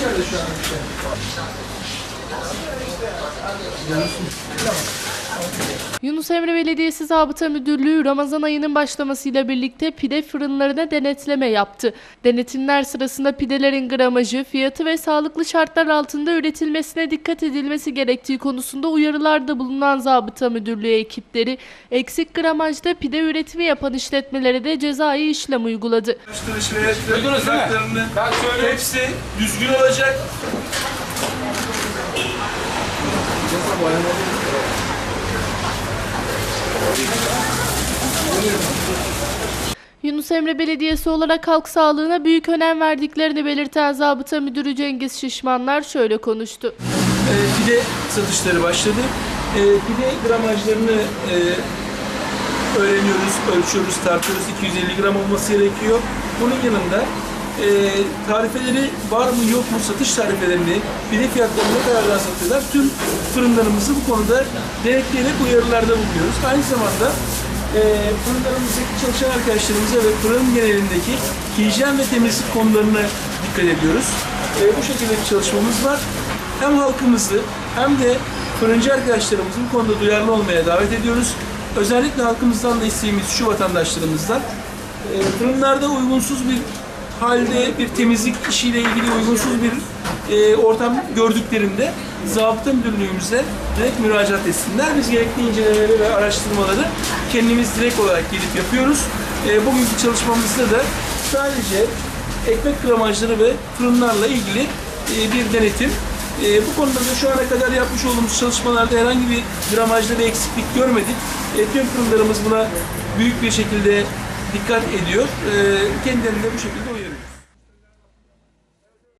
içeride şu an bir şey. Yunus Emre Belediyesi Zabıta Müdürlüğü Ramazan ayının başlamasıyla birlikte pide fırınlarına denetleme yaptı. Denetimler sırasında pidelerin gramajı, fiyatı ve sağlıklı şartlar altında üretilmesine dikkat edilmesi gerektiği konusunda uyarılarda bulunan Zabıta Müdürlüğü ekipleri eksik gramajda pide üretimi yapan işletmelere de cezai işlem uyguladı. Hepsi düzgün olacak. Yunus Emre Belediyesi olarak halk sağlığına büyük önem verdiklerini belirten Zabıta Müdürü Cengiz Şişmanlar şöyle konuştu. e, pide satışları başladı. E, pide gramajlarını e, öğreniyoruz, ölçüyoruz, tartıyoruz. 250 gram olması gerekiyor. Bunun yanında e, tarifeleri var mı yok mu satış tarifelerini, pide fiyatlarını ne kadar satıyorlar tüm fırınlarımızı bu konuda denetleyerek uyarılarda bulunuyoruz. Aynı zamanda e, fırınlarımızdaki çalışan arkadaşlarımıza ve fırın genelindeki hijyen ve temizlik konularına dikkat ediyoruz. E, bu şekilde bir çalışmamız var hem halkımızı hem de fırıncı arkadaşlarımızı bu konuda duyarlı olmaya davet ediyoruz. Özellikle halkımızdan da isteğimiz şu vatandaşlarımızdan e, fırınlarda uygunsuz bir halde bir temizlik işiyle ilgili uygunsuz bir e, ortam gördüklerinde zabıta müdürlüğümüze direkt müracaat etsinler. Biz gerekli incelemeleri ve araştırmaları kendimiz direkt olarak gelip yapıyoruz. E, bugünkü çalışmamızda da sadece ekmek gramajları ve fırınlarla ilgili e, bir denetim. E, bu konuda da şu ana kadar yapmış olduğumuz çalışmalarda herhangi bir gramajda bir eksiklik görmedik. E, tüm fırınlarımız buna büyük bir şekilde dikkat ediyor. E, kendilerini de bu şekilde uyarıyoruz.